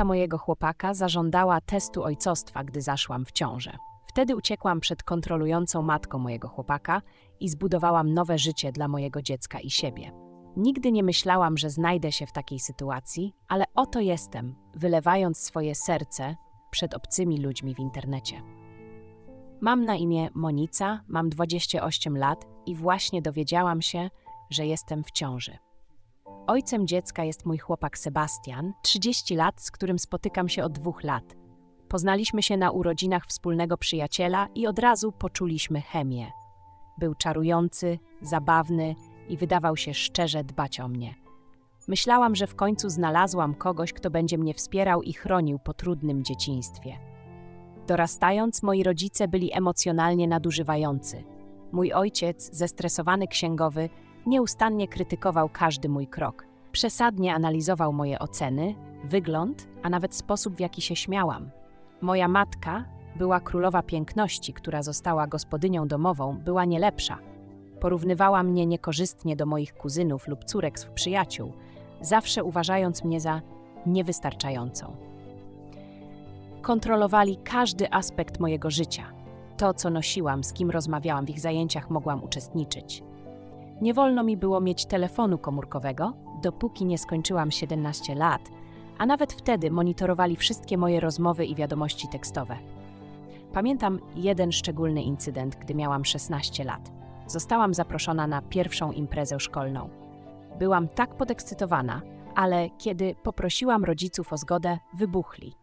matka mojego chłopaka zażądała testu ojcostwa, gdy zaszłam w ciążę. Wtedy uciekłam przed kontrolującą matką mojego chłopaka i zbudowałam nowe życie dla mojego dziecka i siebie. Nigdy nie myślałam, że znajdę się w takiej sytuacji, ale oto jestem, wylewając swoje serce przed obcymi ludźmi w internecie. Mam na imię Monica, mam 28 lat i właśnie dowiedziałam się, że jestem w ciąży. Ojcem dziecka jest mój chłopak Sebastian, 30 lat, z którym spotykam się od dwóch lat. Poznaliśmy się na urodzinach wspólnego przyjaciela i od razu poczuliśmy chemię. Był czarujący, zabawny i wydawał się szczerze dbać o mnie. Myślałam, że w końcu znalazłam kogoś, kto będzie mnie wspierał i chronił po trudnym dzieciństwie. Dorastając, moi rodzice byli emocjonalnie nadużywający. Mój ojciec, zestresowany księgowy, nieustannie krytykował każdy mój krok. Przesadnie analizował moje oceny, wygląd, a nawet sposób, w jaki się śmiałam. Moja matka była królowa piękności, która została gospodynią domową, była nie lepsza. Porównywała mnie niekorzystnie do moich kuzynów lub córek z przyjaciół, zawsze uważając mnie za niewystarczającą. Kontrolowali każdy aspekt mojego życia. To, co nosiłam, z kim rozmawiałam, w ich zajęciach mogłam uczestniczyć. Nie wolno mi było mieć telefonu komórkowego, dopóki nie skończyłam 17 lat, a nawet wtedy monitorowali wszystkie moje rozmowy i wiadomości tekstowe. Pamiętam jeden szczególny incydent, gdy miałam 16 lat. Zostałam zaproszona na pierwszą imprezę szkolną. Byłam tak podekscytowana, ale kiedy poprosiłam rodziców o zgodę, wybuchli.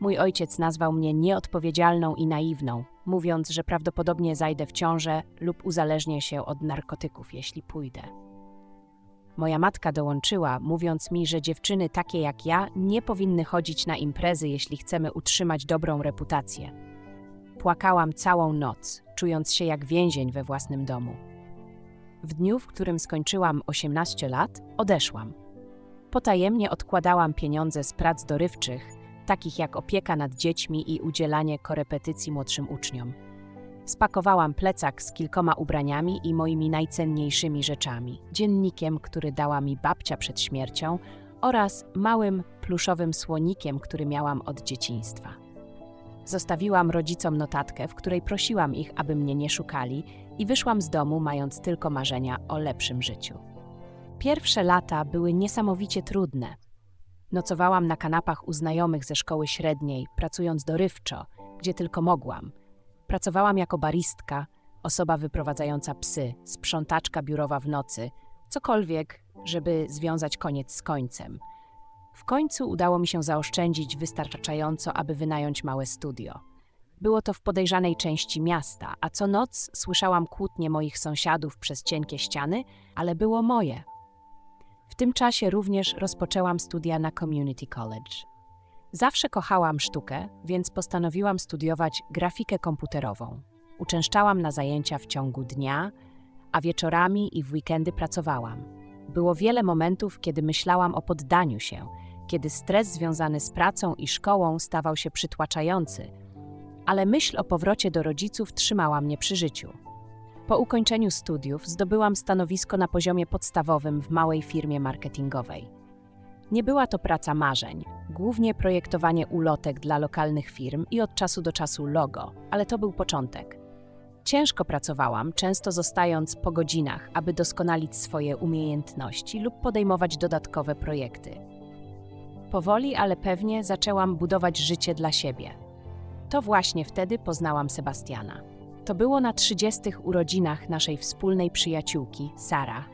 Mój ojciec nazwał mnie nieodpowiedzialną i naiwną, mówiąc, że prawdopodobnie zajdę w ciążę lub uzależnię się od narkotyków, jeśli pójdę. Moja matka dołączyła, mówiąc mi, że dziewczyny takie jak ja nie powinny chodzić na imprezy, jeśli chcemy utrzymać dobrą reputację. Płakałam całą noc, czując się jak więzień we własnym domu. W dniu, w którym skończyłam 18 lat, odeszłam. Potajemnie odkładałam pieniądze z prac dorywczych, takich jak opieka nad dziećmi i udzielanie korepetycji młodszym uczniom. Spakowałam plecak z kilkoma ubraniami i moimi najcenniejszymi rzeczami, dziennikiem, który dała mi babcia przed śmiercią oraz małym pluszowym słonikiem, który miałam od dzieciństwa. Zostawiłam rodzicom notatkę, w której prosiłam ich, aby mnie nie szukali i wyszłam z domu, mając tylko marzenia o lepszym życiu. Pierwsze lata były niesamowicie trudne. Nocowałam na kanapach u znajomych ze szkoły średniej, pracując dorywczo, gdzie tylko mogłam. Pracowałam jako baristka, osoba wyprowadzająca psy, sprzątaczka biurowa w nocy, cokolwiek, żeby związać koniec z końcem. W końcu udało mi się zaoszczędzić wystarczająco, aby wynająć małe studio. Było to w podejrzanej części miasta, a co noc słyszałam kłótnie moich sąsiadów przez cienkie ściany, ale było moje. Tym czasie również rozpoczęłam studia na Community College. Zawsze kochałam sztukę, więc postanowiłam studiować grafikę komputerową. Uczęszczałam na zajęcia w ciągu dnia, a wieczorami i w weekendy pracowałam. Było wiele momentów, kiedy myślałam o poddaniu się, kiedy stres związany z pracą i szkołą stawał się przytłaczający, ale myśl o powrocie do rodziców trzymała mnie przy życiu. Po ukończeniu studiów zdobyłam stanowisko na poziomie podstawowym w małej firmie marketingowej. Nie była to praca marzeń, głównie projektowanie ulotek dla lokalnych firm i od czasu do czasu logo, ale to był początek. Ciężko pracowałam, często zostając po godzinach, aby doskonalić swoje umiejętności lub podejmować dodatkowe projekty. Powoli, ale pewnie zaczęłam budować życie dla siebie. To właśnie wtedy poznałam Sebastiana. To było na 30 urodzinach naszej wspólnej przyjaciółki, Sara.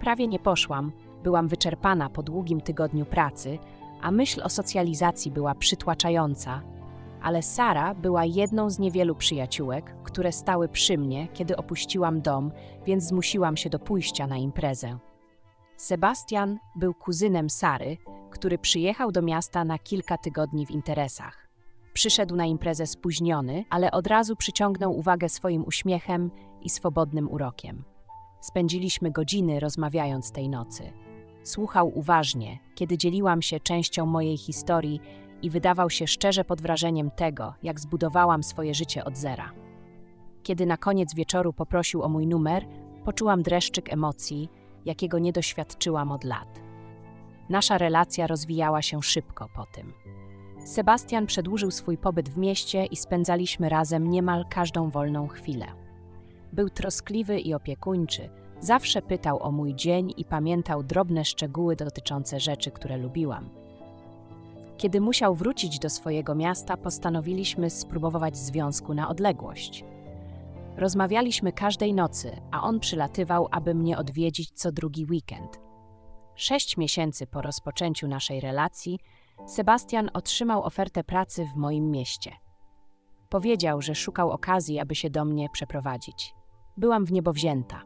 Prawie nie poszłam, byłam wyczerpana po długim tygodniu pracy, a myśl o socjalizacji była przytłaczająca, ale Sara była jedną z niewielu przyjaciółek, które stały przy mnie, kiedy opuściłam dom, więc zmusiłam się do pójścia na imprezę. Sebastian był kuzynem Sary, który przyjechał do miasta na kilka tygodni w interesach. Przyszedł na imprezę spóźniony, ale od razu przyciągnął uwagę swoim uśmiechem i swobodnym urokiem. Spędziliśmy godziny rozmawiając tej nocy. Słuchał uważnie, kiedy dzieliłam się częścią mojej historii i wydawał się szczerze pod wrażeniem tego, jak zbudowałam swoje życie od zera. Kiedy na koniec wieczoru poprosił o mój numer, poczułam dreszczyk emocji, jakiego nie doświadczyłam od lat. Nasza relacja rozwijała się szybko po tym. Sebastian przedłużył swój pobyt w mieście i spędzaliśmy razem niemal każdą wolną chwilę. Był troskliwy i opiekuńczy, zawsze pytał o mój dzień i pamiętał drobne szczegóły dotyczące rzeczy, które lubiłam. Kiedy musiał wrócić do swojego miasta, postanowiliśmy spróbować związku na odległość. Rozmawialiśmy każdej nocy, a on przylatywał, aby mnie odwiedzić co drugi weekend. Sześć miesięcy po rozpoczęciu naszej relacji, Sebastian otrzymał ofertę pracy w moim mieście. Powiedział, że szukał okazji, aby się do mnie przeprowadzić. Byłam w niebo wzięta.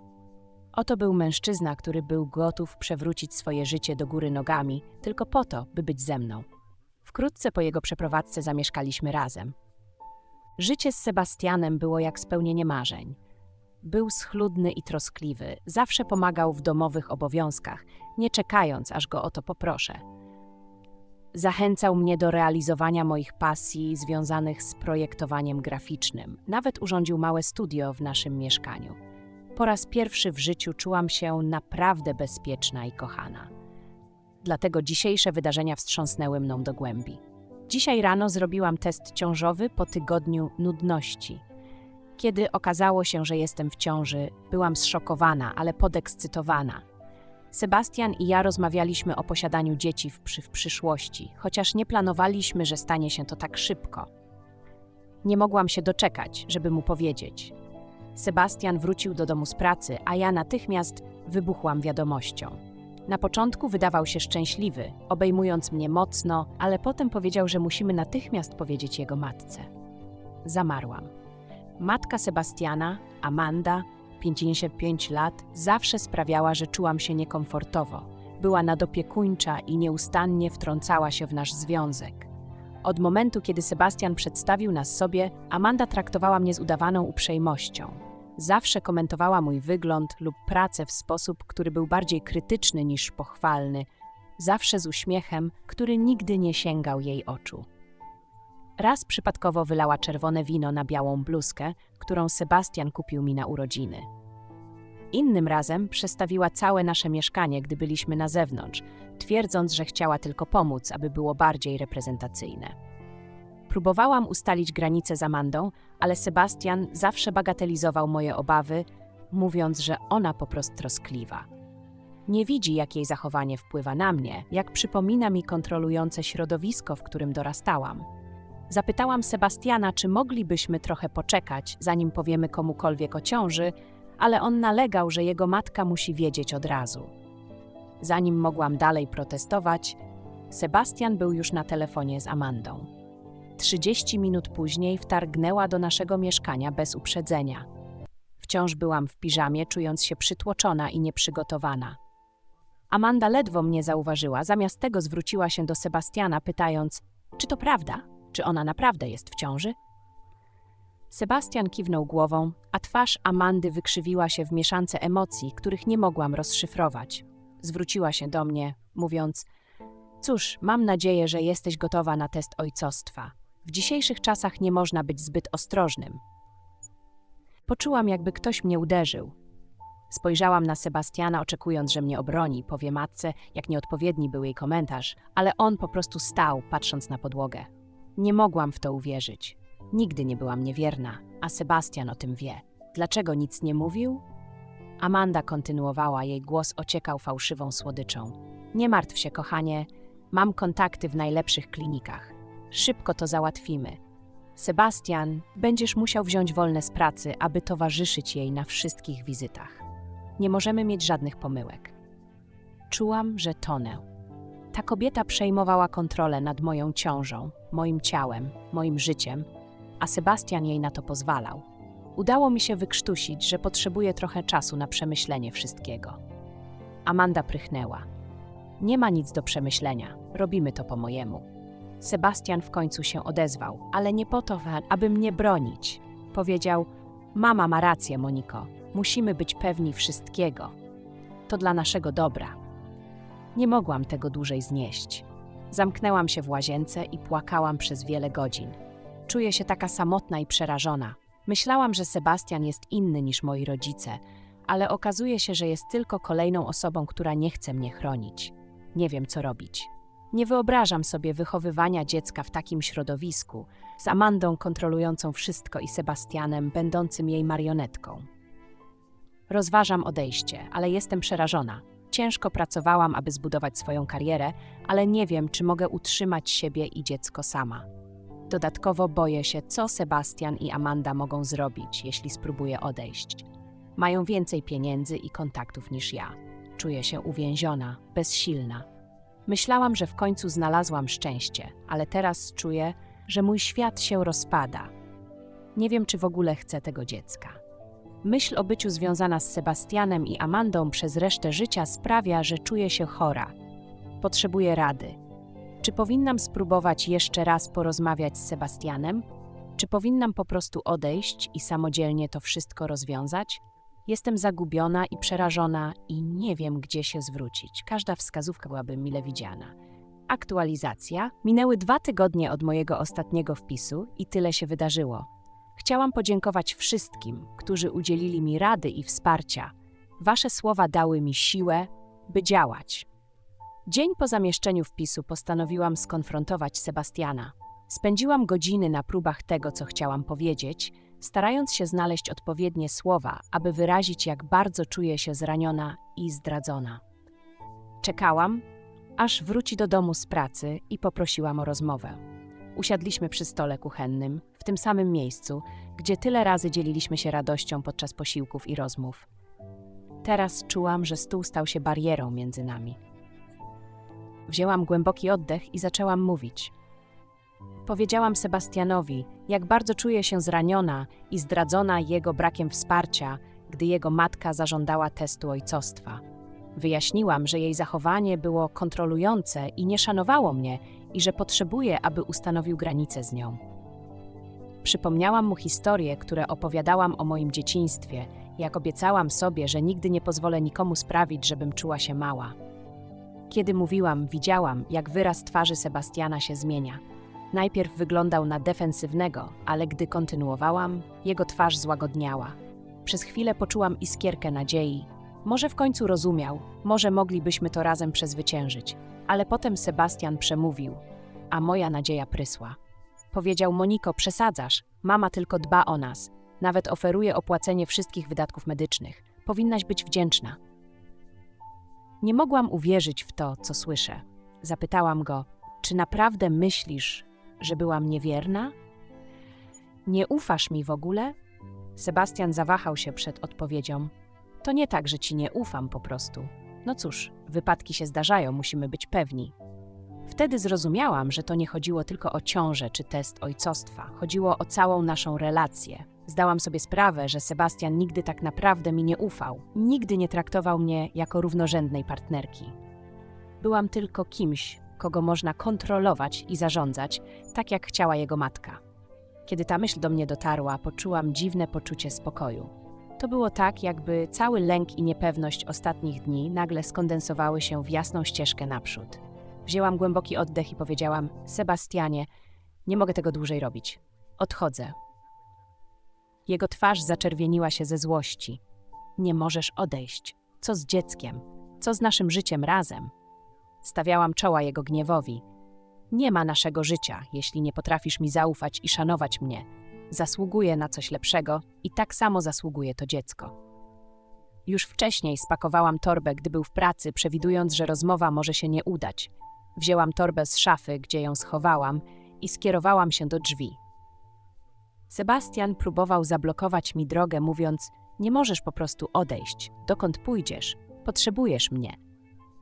Oto był mężczyzna, który był gotów przewrócić swoje życie do góry nogami, tylko po to, by być ze mną. Wkrótce po jego przeprowadzce zamieszkaliśmy razem. Życie z Sebastianem było jak spełnienie marzeń. Był schludny i troskliwy, zawsze pomagał w domowych obowiązkach, nie czekając, aż go o to poproszę. Zachęcał mnie do realizowania moich pasji związanych z projektowaniem graficznym. Nawet urządził małe studio w naszym mieszkaniu. Po raz pierwszy w życiu czułam się naprawdę bezpieczna i kochana. Dlatego dzisiejsze wydarzenia wstrząsnęły mną do głębi. Dzisiaj rano zrobiłam test ciążowy po tygodniu nudności. Kiedy okazało się, że jestem w ciąży, byłam zszokowana, ale podekscytowana. Sebastian i ja rozmawialiśmy o posiadaniu dzieci w, przy, w przyszłości, chociaż nie planowaliśmy, że stanie się to tak szybko. Nie mogłam się doczekać, żeby mu powiedzieć. Sebastian wrócił do domu z pracy, a ja natychmiast wybuchłam wiadomością. Na początku wydawał się szczęśliwy, obejmując mnie mocno, ale potem powiedział, że musimy natychmiast powiedzieć jego matce. Zamarłam. Matka Sebastiana, Amanda, 55 lat, zawsze sprawiała, że czułam się niekomfortowo. Była nadopiekuńcza i nieustannie wtrącała się w nasz związek. Od momentu, kiedy Sebastian przedstawił nas sobie, Amanda traktowała mnie z udawaną uprzejmością. Zawsze komentowała mój wygląd lub pracę w sposób, który był bardziej krytyczny niż pochwalny, zawsze z uśmiechem, który nigdy nie sięgał jej oczu. Raz przypadkowo wylała czerwone wino na białą bluzkę, którą Sebastian kupił mi na urodziny. Innym razem przestawiła całe nasze mieszkanie, gdy byliśmy na zewnątrz, twierdząc, że chciała tylko pomóc, aby było bardziej reprezentacyjne. Próbowałam ustalić granice z Amandą, ale Sebastian zawsze bagatelizował moje obawy, mówiąc, że ona po prostu troskliwa. Nie widzi, jak jej zachowanie wpływa na mnie, jak przypomina mi kontrolujące środowisko, w którym dorastałam. Zapytałam Sebastiana, czy moglibyśmy trochę poczekać, zanim powiemy komukolwiek o ciąży, ale on nalegał, że jego matka musi wiedzieć od razu. Zanim mogłam dalej protestować, Sebastian był już na telefonie z Amandą. Trzydzieści minut później wtargnęła do naszego mieszkania bez uprzedzenia. Wciąż byłam w piżamie, czując się przytłoczona i nieprzygotowana. Amanda ledwo mnie zauważyła, zamiast tego zwróciła się do Sebastiana, pytając: Czy to prawda? Czy ona naprawdę jest w ciąży? Sebastian kiwnął głową, a twarz Amandy wykrzywiła się w mieszance emocji, których nie mogłam rozszyfrować. Zwróciła się do mnie, mówiąc: Cóż, mam nadzieję, że jesteś gotowa na test ojcostwa. W dzisiejszych czasach nie można być zbyt ostrożnym. Poczułam, jakby ktoś mnie uderzył. Spojrzałam na Sebastiana, oczekując, że mnie obroni, powie matce, jak nieodpowiedni był jej komentarz, ale on po prostu stał, patrząc na podłogę. Nie mogłam w to uwierzyć. Nigdy nie byłam niewierna, a Sebastian o tym wie. Dlaczego nic nie mówił? Amanda kontynuowała, jej głos ociekał fałszywą słodyczą. Nie martw się, kochanie, mam kontakty w najlepszych klinikach. Szybko to załatwimy. Sebastian, będziesz musiał wziąć wolne z pracy, aby towarzyszyć jej na wszystkich wizytach. Nie możemy mieć żadnych pomyłek. Czułam, że tonę. Ta kobieta przejmowała kontrolę nad moją ciążą, moim ciałem, moim życiem, a Sebastian jej na to pozwalał. Udało mi się wykrztusić, że potrzebuje trochę czasu na przemyślenie wszystkiego. Amanda prychnęła. Nie ma nic do przemyślenia, robimy to po mojemu. Sebastian w końcu się odezwał, ale nie po to, aby mnie bronić. Powiedział: Mama ma rację, Moniko. Musimy być pewni wszystkiego. To dla naszego dobra. Nie mogłam tego dłużej znieść. Zamknęłam się w łazience i płakałam przez wiele godzin. Czuję się taka samotna i przerażona. Myślałam, że Sebastian jest inny niż moi rodzice, ale okazuje się, że jest tylko kolejną osobą, która nie chce mnie chronić. Nie wiem, co robić. Nie wyobrażam sobie wychowywania dziecka w takim środowisku, z Amandą kontrolującą wszystko i Sebastianem, będącym jej marionetką. Rozważam odejście, ale jestem przerażona. Ciężko pracowałam, aby zbudować swoją karierę, ale nie wiem, czy mogę utrzymać siebie i dziecko sama. Dodatkowo boję się, co Sebastian i Amanda mogą zrobić, jeśli spróbuję odejść. Mają więcej pieniędzy i kontaktów niż ja. Czuję się uwięziona, bezsilna. Myślałam, że w końcu znalazłam szczęście, ale teraz czuję, że mój świat się rozpada. Nie wiem, czy w ogóle chcę tego dziecka. Myśl o byciu związana z Sebastianem i Amandą przez resztę życia sprawia, że czuję się chora. Potrzebuję rady. Czy powinnam spróbować jeszcze raz porozmawiać z Sebastianem? Czy powinnam po prostu odejść i samodzielnie to wszystko rozwiązać? Jestem zagubiona i przerażona i nie wiem, gdzie się zwrócić. Każda wskazówka byłaby mile widziana. Aktualizacja. Minęły dwa tygodnie od mojego ostatniego wpisu i tyle się wydarzyło. Chciałam podziękować wszystkim, którzy udzielili mi rady i wsparcia. Wasze słowa dały mi siłę, by działać. Dzień po zamieszczeniu wpisu postanowiłam skonfrontować Sebastiana. Spędziłam godziny na próbach tego, co chciałam powiedzieć, starając się znaleźć odpowiednie słowa, aby wyrazić, jak bardzo czuję się zraniona i zdradzona. Czekałam, aż wróci do domu z pracy i poprosiłam o rozmowę. Usiadliśmy przy stole kuchennym, w tym samym miejscu, gdzie tyle razy dzieliliśmy się radością podczas posiłków i rozmów. Teraz czułam, że stół stał się barierą między nami. Wzięłam głęboki oddech i zaczęłam mówić. Powiedziałam Sebastianowi, jak bardzo czuję się zraniona i zdradzona jego brakiem wsparcia, gdy jego matka zażądała testu ojcostwa. Wyjaśniłam, że jej zachowanie było kontrolujące i nie szanowało mnie i że potrzebuję, aby ustanowił granice z nią. Przypomniałam mu historie, które opowiadałam o moim dzieciństwie, jak obiecałam sobie, że nigdy nie pozwolę nikomu sprawić, żebym czuła się mała. Kiedy mówiłam, widziałam, jak wyraz twarzy Sebastiana się zmienia. Najpierw wyglądał na defensywnego, ale gdy kontynuowałam, jego twarz złagodniała. Przez chwilę poczułam iskierkę nadziei. Może w końcu rozumiał, może moglibyśmy to razem przezwyciężyć. Ale potem Sebastian przemówił, a moja nadzieja prysła. Powiedział Moniko, przesadzasz, mama tylko dba o nas. Nawet oferuje opłacenie wszystkich wydatków medycznych. Powinnaś być wdzięczna. Nie mogłam uwierzyć w to, co słyszę. Zapytałam go, czy naprawdę myślisz, że byłam niewierna? Nie ufasz mi w ogóle? Sebastian zawahał się przed odpowiedzią. To nie tak, że ci nie ufam po prostu. No cóż, wypadki się zdarzają, musimy być pewni. Wtedy zrozumiałam, że to nie chodziło tylko o ciążę czy test ojcostwa, chodziło o całą naszą relację. Zdałam sobie sprawę, że Sebastian nigdy tak naprawdę mi nie ufał, nigdy nie traktował mnie jako równorzędnej partnerki. Byłam tylko kimś, kogo można kontrolować i zarządzać, tak jak chciała jego matka. Kiedy ta myśl do mnie dotarła, poczułam dziwne poczucie spokoju. To było tak, jakby cały lęk i niepewność ostatnich dni nagle skondensowały się w jasną ścieżkę naprzód. Wzięłam głęboki oddech i powiedziałam: Sebastianie, nie mogę tego dłużej robić. Odchodzę. Jego twarz zaczerwieniła się ze złości. Nie możesz odejść. Co z dzieckiem? Co z naszym życiem razem? Stawiałam czoła jego gniewowi. Nie ma naszego życia, jeśli nie potrafisz mi zaufać i szanować mnie. Zasługuję na coś lepszego i tak samo zasługuje to dziecko. Już wcześniej spakowałam torbę, gdy był w pracy, przewidując, że rozmowa może się nie udać. Wzięłam torbę z szafy, gdzie ją schowałam i skierowałam się do drzwi. Sebastian próbował zablokować mi drogę, mówiąc: Nie możesz po prostu odejść. Dokąd pójdziesz? Potrzebujesz mnie.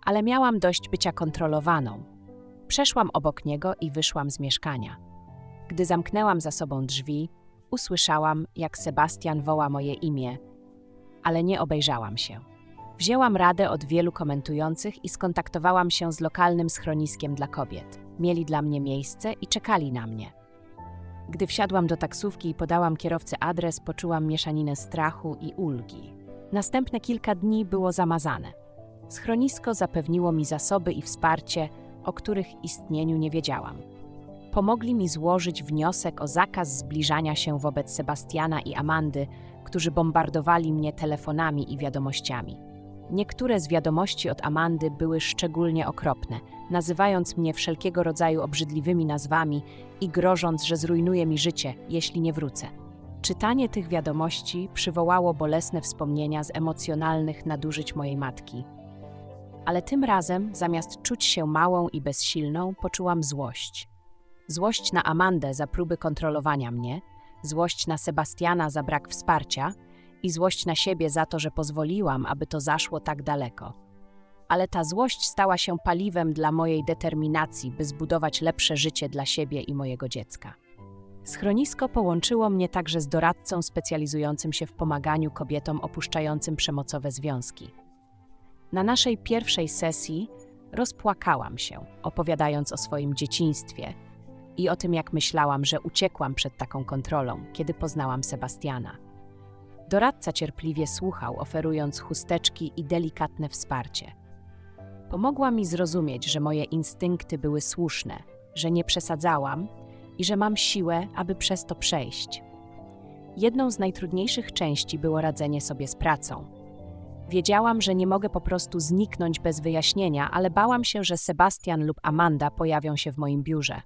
Ale miałam dość bycia kontrolowaną. Przeszłam obok niego i wyszłam z mieszkania. Gdy zamknęłam za sobą drzwi, usłyszałam, jak Sebastian woła moje imię, ale nie obejrzałam się. Wzięłam radę od wielu komentujących i skontaktowałam się z lokalnym schroniskiem dla kobiet. Mieli dla mnie miejsce i czekali na mnie. Gdy wsiadłam do taksówki i podałam kierowcy adres, poczułam mieszaninę strachu i ulgi. Następne kilka dni było zamazane. Schronisko zapewniło mi zasoby i wsparcie, o których istnieniu nie wiedziałam. Pomogli mi złożyć wniosek o zakaz zbliżania się wobec Sebastiana i Amandy, którzy bombardowali mnie telefonami i wiadomościami. Niektóre z wiadomości od Amandy były szczególnie okropne, nazywając mnie wszelkiego rodzaju obrzydliwymi nazwami i grożąc, że zrujnuje mi życie, jeśli nie wrócę. Czytanie tych wiadomości przywołało bolesne wspomnienia z emocjonalnych nadużyć mojej matki. Ale tym razem, zamiast czuć się małą i bezsilną, poczułam złość. Złość na Amandę za próby kontrolowania mnie, złość na Sebastiana za brak wsparcia i złość na siebie za to, że pozwoliłam, aby to zaszło tak daleko. Ale ta złość stała się paliwem dla mojej determinacji, by zbudować lepsze życie dla siebie i mojego dziecka. Schronisko połączyło mnie także z doradcą specjalizującym się w pomaganiu kobietom opuszczającym przemocowe związki. Na naszej pierwszej sesji rozpłakałam się, opowiadając o swoim dzieciństwie i o tym, jak myślałam, że uciekłam przed taką kontrolą, kiedy poznałam Sebastiana. Doradca cierpliwie słuchał, oferując chusteczki i delikatne wsparcie. Pomogła mi zrozumieć, że moje instynkty były słuszne, że nie przesadzałam i że mam siłę, aby przez to przejść. Jedną z najtrudniejszych części było radzenie sobie z pracą. Wiedziałam, że nie mogę po prostu zniknąć bez wyjaśnienia, ale bałam się, że Sebastian lub Amanda pojawią się w moim biurze.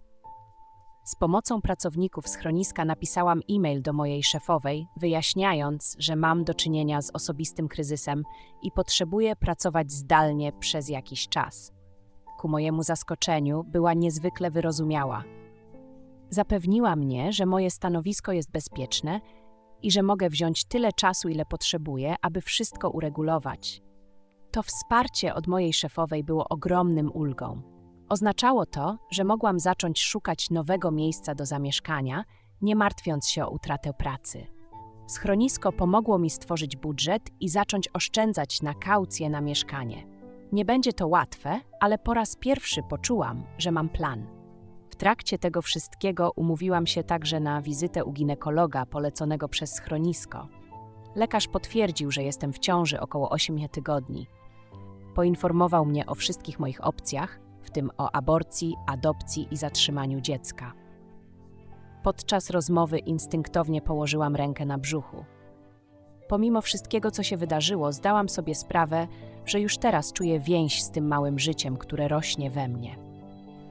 Z pomocą pracowników schroniska napisałam e-mail do mojej szefowej, wyjaśniając, że mam do czynienia z osobistym kryzysem i potrzebuję pracować zdalnie przez jakiś czas. Ku mojemu zaskoczeniu była niezwykle wyrozumiała. Zapewniła mnie, że moje stanowisko jest bezpieczne i że mogę wziąć tyle czasu, ile potrzebuję, aby wszystko uregulować. To wsparcie od mojej szefowej było ogromnym ulgą. Oznaczało to, że mogłam zacząć szukać nowego miejsca do zamieszkania, nie martwiąc się o utratę pracy. Schronisko pomogło mi stworzyć budżet i zacząć oszczędzać na kaucję na mieszkanie. Nie będzie to łatwe, ale po raz pierwszy poczułam, że mam plan. W trakcie tego wszystkiego umówiłam się także na wizytę u ginekologa poleconego przez schronisko. Lekarz potwierdził, że jestem w ciąży około 8 tygodni. Poinformował mnie o wszystkich moich opcjach, tym o aborcji, adopcji i zatrzymaniu dziecka. Podczas rozmowy instynktownie położyłam rękę na brzuchu. Pomimo wszystkiego, co się wydarzyło, zdałam sobie sprawę, że już teraz czuję więź z tym małym życiem, które rośnie we mnie.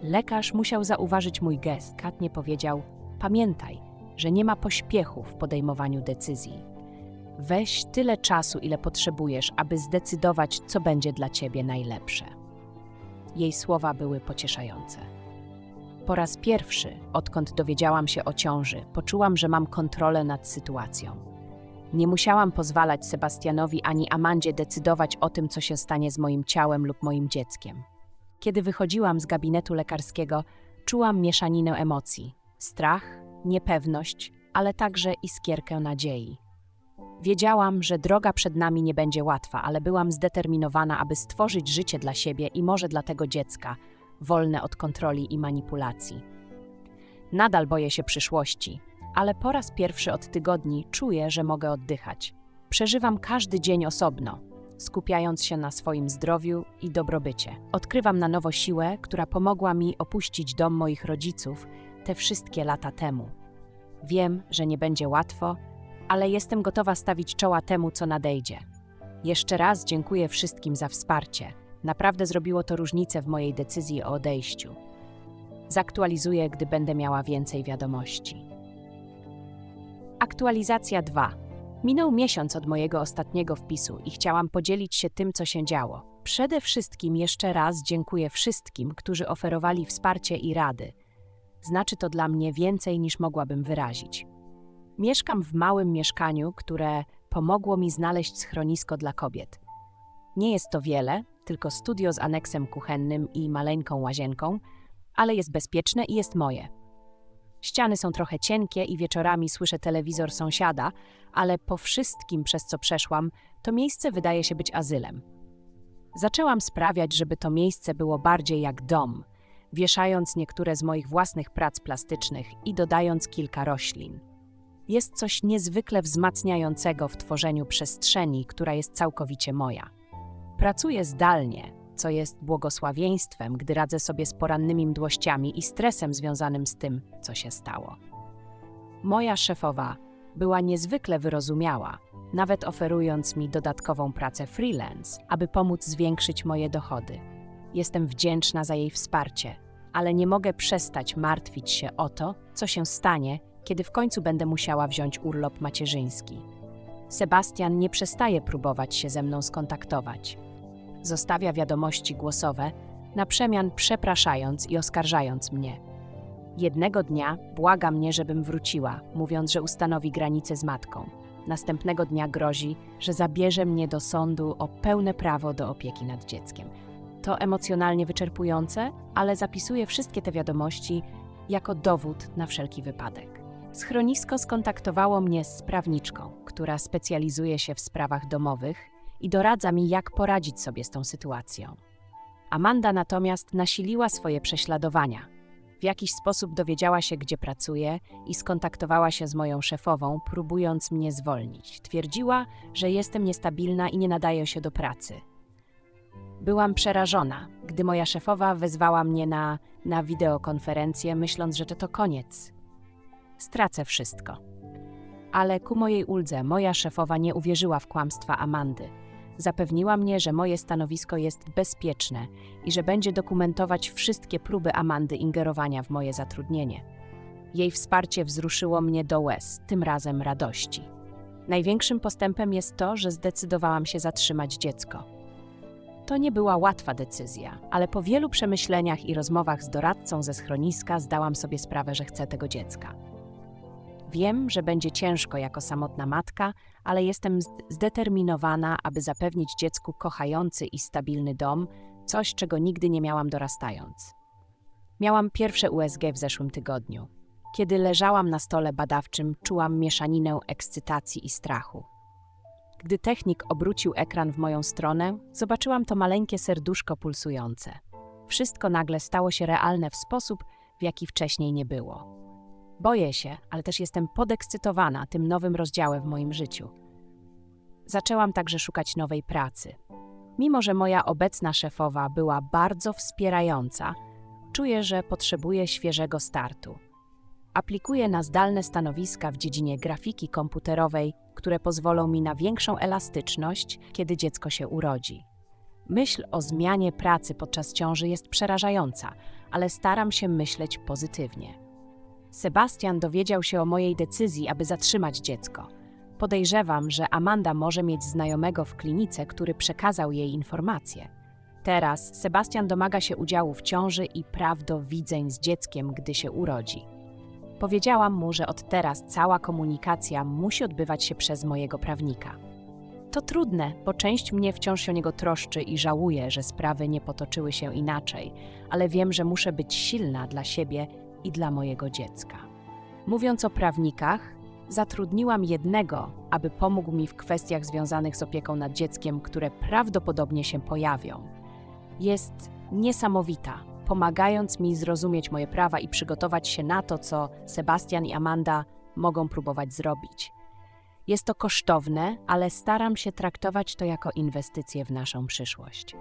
Lekarz musiał zauważyć mój gest. Katnie powiedział: Pamiętaj, że nie ma pośpiechu w podejmowaniu decyzji. Weź tyle czasu, ile potrzebujesz, aby zdecydować, co będzie dla ciebie najlepsze. Jej słowa były pocieszające. Po raz pierwszy, odkąd dowiedziałam się o ciąży, poczułam, że mam kontrolę nad sytuacją. Nie musiałam pozwalać Sebastianowi ani Amandzie decydować o tym, co się stanie z moim ciałem lub moim dzieckiem. Kiedy wychodziłam z gabinetu lekarskiego, czułam mieszaninę emocji: strach, niepewność, ale także iskierkę nadziei. Wiedziałam, że droga przed nami nie będzie łatwa, ale byłam zdeterminowana, aby stworzyć życie dla siebie i może dla tego dziecka, wolne od kontroli i manipulacji. Nadal boję się przyszłości, ale po raz pierwszy od tygodni czuję, że mogę oddychać. Przeżywam każdy dzień osobno, skupiając się na swoim zdrowiu i dobrobycie. Odkrywam na nowo siłę, która pomogła mi opuścić dom moich rodziców te wszystkie lata temu. Wiem, że nie będzie łatwo, ale jestem gotowa stawić czoła temu, co nadejdzie. Jeszcze raz dziękuję wszystkim za wsparcie. Naprawdę zrobiło to różnicę w mojej decyzji o odejściu. Zaktualizuję, gdy będę miała więcej wiadomości. Aktualizacja 2. Minął miesiąc od mojego ostatniego wpisu i chciałam podzielić się tym, co się działo. Przede wszystkim jeszcze raz dziękuję wszystkim, którzy oferowali wsparcie i rady. Znaczy to dla mnie więcej niż mogłabym wyrazić. Mieszkam w małym mieszkaniu, które pomogło mi znaleźć schronisko dla kobiet. Nie jest to wiele, tylko studio z aneksem kuchennym i maleńką łazienką, ale jest bezpieczne i jest moje. Ściany są trochę cienkie i wieczorami słyszę telewizor sąsiada, ale po wszystkim, przez co przeszłam, to miejsce wydaje się być azylem. Zaczęłam sprawiać, żeby to miejsce było bardziej jak dom, wieszając niektóre z moich własnych prac plastycznych i dodając kilka roślin. Jest coś niezwykle wzmacniającego w tworzeniu przestrzeni, która jest całkowicie moja. Pracuję zdalnie, co jest błogosławieństwem, gdy radzę sobie z porannymi mdłościami i stresem związanym z tym, co się stało. Moja szefowa była niezwykle wyrozumiała, nawet oferując mi dodatkową pracę freelance, aby pomóc zwiększyć moje dochody. Jestem wdzięczna za jej wsparcie, ale nie mogę przestać martwić się o to, co się stanie, kiedy w końcu będę musiała wziąć urlop macierzyński. Sebastian nie przestaje próbować się ze mną skontaktować. Zostawia wiadomości głosowe, na przemian przepraszając i oskarżając mnie. Jednego dnia błaga mnie, żebym wróciła, mówiąc, że ustanowi granice z matką. Następnego dnia grozi, że zabierze mnie do sądu o pełne prawo do opieki nad dzieckiem. To emocjonalnie wyczerpujące, ale zapisuję wszystkie te wiadomości jako dowód na wszelki wypadek. Schronisko skontaktowało mnie z prawniczką, która specjalizuje się w sprawach domowych i doradza mi, jak poradzić sobie z tą sytuacją. Amanda natomiast nasiliła swoje prześladowania. W jakiś sposób dowiedziała się, gdzie pracuję i skontaktowała się z moją szefową, próbując mnie zwolnić. Twierdziła, że jestem niestabilna i nie nadaję się do pracy. Byłam przerażona, gdy moja szefowa wezwała mnie na, na wideokonferencję, myśląc, że to koniec. Stracę wszystko. Ale ku mojej uldze moja szefowa nie uwierzyła w kłamstwa Amandy. Zapewniła mnie, że moje stanowisko jest bezpieczne i że będzie dokumentować wszystkie próby Amandy ingerowania w moje zatrudnienie. Jej wsparcie wzruszyło mnie do łez, tym razem radości. Największym postępem jest to, że zdecydowałam się zatrzymać dziecko. To nie była łatwa decyzja, ale po wielu przemyśleniach i rozmowach z doradcą ze schroniska zdałam sobie sprawę, że chcę tego dziecka. Wiem, że będzie ciężko jako samotna matka, ale jestem zdeterminowana, aby zapewnić dziecku kochający i stabilny dom, coś, czego nigdy nie miałam dorastając. Miałam pierwsze USG w zeszłym tygodniu. Kiedy leżałam na stole badawczym, czułam mieszaninę ekscytacji i strachu. Gdy technik obrócił ekran w moją stronę, zobaczyłam to maleńkie serduszko pulsujące. Wszystko nagle stało się realne w sposób, w jaki wcześniej nie było. Boję się, ale też jestem podekscytowana tym nowym rozdziałem w moim życiu. Zaczęłam także szukać nowej pracy. Mimo, że moja obecna szefowa była bardzo wspierająca, czuję, że potrzebuję świeżego startu. Aplikuję na zdalne stanowiska w dziedzinie grafiki komputerowej, które pozwolą mi na większą elastyczność, kiedy dziecko się urodzi. Myśl o zmianie pracy podczas ciąży jest przerażająca, ale staram się myśleć pozytywnie. Sebastian dowiedział się o mojej decyzji, aby zatrzymać dziecko. Podejrzewam, że Amanda może mieć znajomego w klinice, który przekazał jej informacje. Teraz Sebastian domaga się udziału w ciąży i praw do widzeń z dzieckiem, gdy się urodzi. Powiedziałam mu, że od teraz cała komunikacja musi odbywać się przez mojego prawnika. To trudne, bo część mnie wciąż się o niego troszczy i żałuje, że sprawy nie potoczyły się inaczej, ale wiem, że muszę być silna dla siebie i dla mojego dziecka. Mówiąc o prawnikach, zatrudniłam jednego, aby pomógł mi w kwestiach związanych z opieką nad dzieckiem, które prawdopodobnie się pojawią. Jest niesamowita, pomagając mi zrozumieć moje prawa i przygotować się na to, co Sebastian i Amanda mogą próbować zrobić. Jest to kosztowne, ale staram się traktować to jako inwestycje w naszą przyszłość.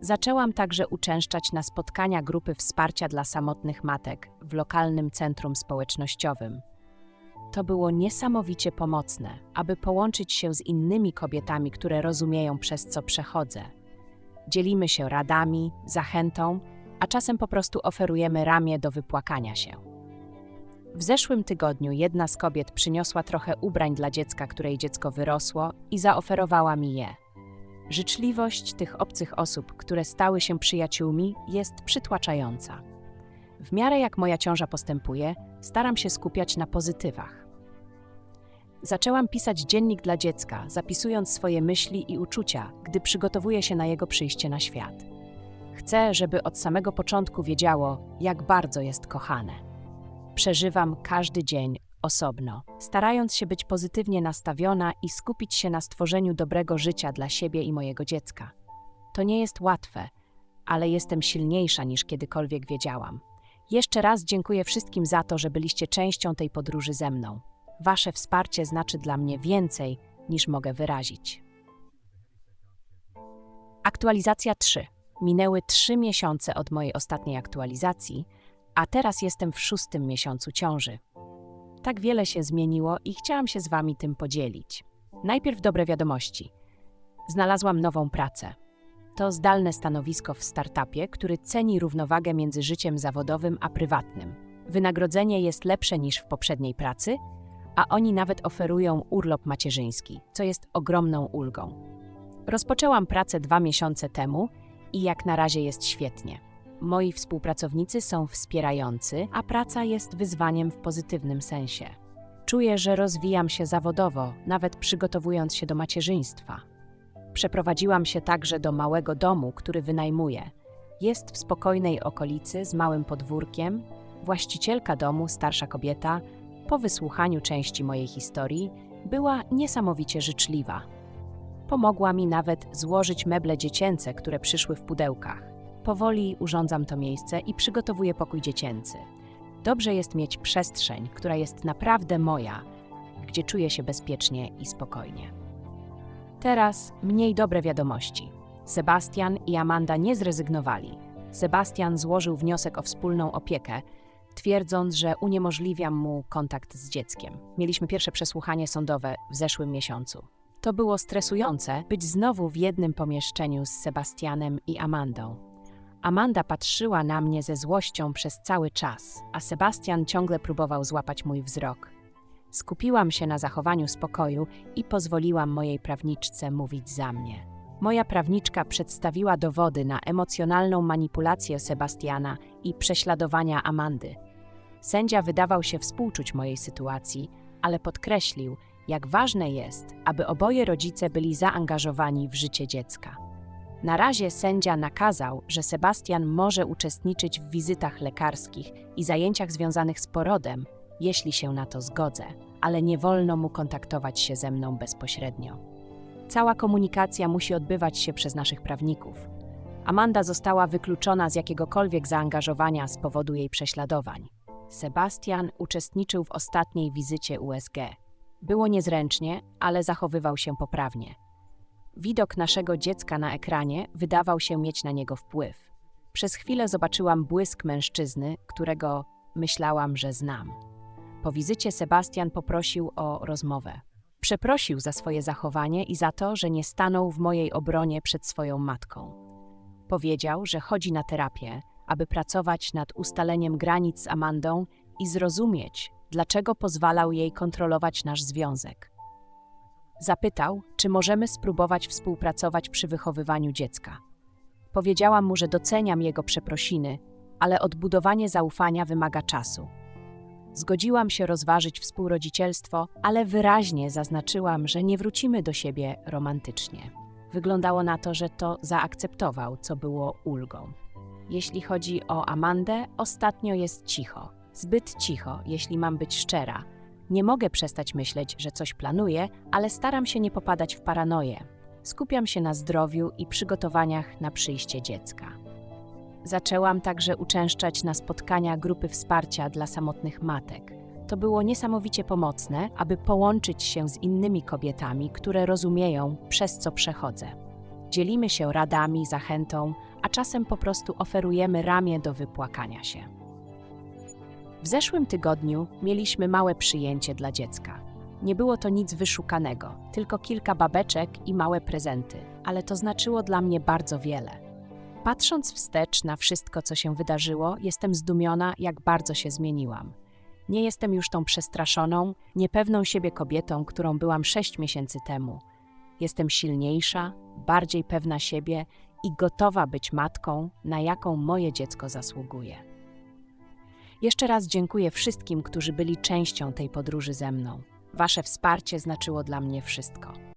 Zaczęłam także uczęszczać na spotkania grupy wsparcia dla samotnych matek w lokalnym centrum społecznościowym. To było niesamowicie pomocne, aby połączyć się z innymi kobietami, które rozumieją, przez co przechodzę. Dzielimy się radami, zachętą, a czasem po prostu oferujemy ramię do wypłakania się. W zeszłym tygodniu jedna z kobiet przyniosła trochę ubrań dla dziecka, której dziecko wyrosło, i zaoferowała mi je. Życzliwość tych obcych osób, które stały się przyjaciółmi, jest przytłaczająca. W miarę jak moja ciąża postępuje, staram się skupiać na pozytywach. Zaczęłam pisać dziennik dla dziecka, zapisując swoje myśli i uczucia, gdy przygotowuję się na jego przyjście na świat. Chcę, żeby od samego początku wiedziało, jak bardzo jest kochane. Przeżywam każdy dzień osobno, starając się być pozytywnie nastawiona i skupić się na stworzeniu dobrego życia dla siebie i mojego dziecka. To nie jest łatwe, ale jestem silniejsza niż kiedykolwiek wiedziałam. Jeszcze raz dziękuję wszystkim za to, że byliście częścią tej podróży ze mną. Wasze wsparcie znaczy dla mnie więcej, niż mogę wyrazić. Aktualizacja 3. Minęły trzy miesiące od mojej ostatniej aktualizacji, a teraz jestem w szóstym miesiącu ciąży. Tak wiele się zmieniło i chciałam się z Wami tym podzielić. Najpierw dobre wiadomości. Znalazłam nową pracę. To zdalne stanowisko w startupie, który ceni równowagę między życiem zawodowym a prywatnym. Wynagrodzenie jest lepsze niż w poprzedniej pracy, a oni nawet oferują urlop macierzyński, co jest ogromną ulgą. Rozpoczęłam pracę dwa miesiące temu i jak na razie jest świetnie. Moi współpracownicy są wspierający, a praca jest wyzwaniem w pozytywnym sensie. Czuję, że rozwijam się zawodowo, nawet przygotowując się do macierzyństwa. Przeprowadziłam się także do małego domu, który wynajmuję. Jest w spokojnej okolicy z małym podwórkiem. Właścicielka domu, starsza kobieta, po wysłuchaniu części mojej historii, była niesamowicie życzliwa. Pomogła mi nawet złożyć meble dziecięce, które przyszły w pudełkach. Powoli urządzam to miejsce i przygotowuję pokój dziecięcy. Dobrze jest mieć przestrzeń, która jest naprawdę moja, gdzie czuję się bezpiecznie i spokojnie. Teraz mniej dobre wiadomości. Sebastian i Amanda nie zrezygnowali. Sebastian złożył wniosek o wspólną opiekę, twierdząc, że uniemożliwiam mu kontakt z dzieckiem. Mieliśmy pierwsze przesłuchanie sądowe w zeszłym miesiącu. To było stresujące być znowu w jednym pomieszczeniu z Sebastianem i Amandą. Amanda patrzyła na mnie ze złością przez cały czas, a Sebastian ciągle próbował złapać mój wzrok. Skupiłam się na zachowaniu spokoju i pozwoliłam mojej prawniczce mówić za mnie. Moja prawniczka przedstawiła dowody na emocjonalną manipulację Sebastiana i prześladowania Amandy. Sędzia wydawał się współczuć mojej sytuacji, ale podkreślił, jak ważne jest, aby oboje rodzice byli zaangażowani w życie dziecka. Na razie sędzia nakazał, że Sebastian może uczestniczyć w wizytach lekarskich i zajęciach związanych z porodem, jeśli się na to zgodzę, ale nie wolno mu kontaktować się ze mną bezpośrednio. Cała komunikacja musi odbywać się przez naszych prawników. Amanda została wykluczona z jakiegokolwiek zaangażowania z powodu jej prześladowań. Sebastian uczestniczył w ostatniej wizycie USG. Było niezręcznie, ale zachowywał się poprawnie. Widok naszego dziecka na ekranie wydawał się mieć na niego wpływ. Przez chwilę zobaczyłam błysk mężczyzny, którego myślałam, że znam. Po wizycie Sebastian poprosił o rozmowę. Przeprosił za swoje zachowanie i za to, że nie stanął w mojej obronie przed swoją matką. Powiedział, że chodzi na terapię, aby pracować nad ustaleniem granic z Amandą i zrozumieć, dlaczego pozwalał jej kontrolować nasz związek. Zapytał, czy możemy spróbować współpracować przy wychowywaniu dziecka. Powiedziałam mu, że doceniam jego przeprosiny, ale odbudowanie zaufania wymaga czasu. Zgodziłam się rozważyć współrodzicielstwo, ale wyraźnie zaznaczyłam, że nie wrócimy do siebie romantycznie. Wyglądało na to, że to zaakceptował, co było ulgą. Jeśli chodzi o Amandę, ostatnio jest cicho. Zbyt cicho, jeśli mam być szczera. Nie mogę przestać myśleć, że coś planuję, ale staram się nie popadać w paranoję. Skupiam się na zdrowiu i przygotowaniach na przyjście dziecka. Zaczęłam także uczęszczać na spotkania grupy wsparcia dla samotnych matek. To było niesamowicie pomocne, aby połączyć się z innymi kobietami, które rozumieją, przez co przechodzę. Dzielimy się radami, zachętą, a czasem po prostu oferujemy ramię do wypłakania się. W zeszłym tygodniu mieliśmy małe przyjęcie dla dziecka. Nie było to nic wyszukanego, tylko kilka babeczek i małe prezenty, ale to znaczyło dla mnie bardzo wiele. Patrząc wstecz na wszystko, co się wydarzyło, jestem zdumiona, jak bardzo się zmieniłam. Nie jestem już tą przestraszoną, niepewną siebie kobietą, którą byłam sześć miesięcy temu. Jestem silniejsza, bardziej pewna siebie i gotowa być matką, na jaką moje dziecko zasługuje. Jeszcze raz dziękuję wszystkim, którzy byli częścią tej podróży ze mną. Wasze wsparcie znaczyło dla mnie wszystko.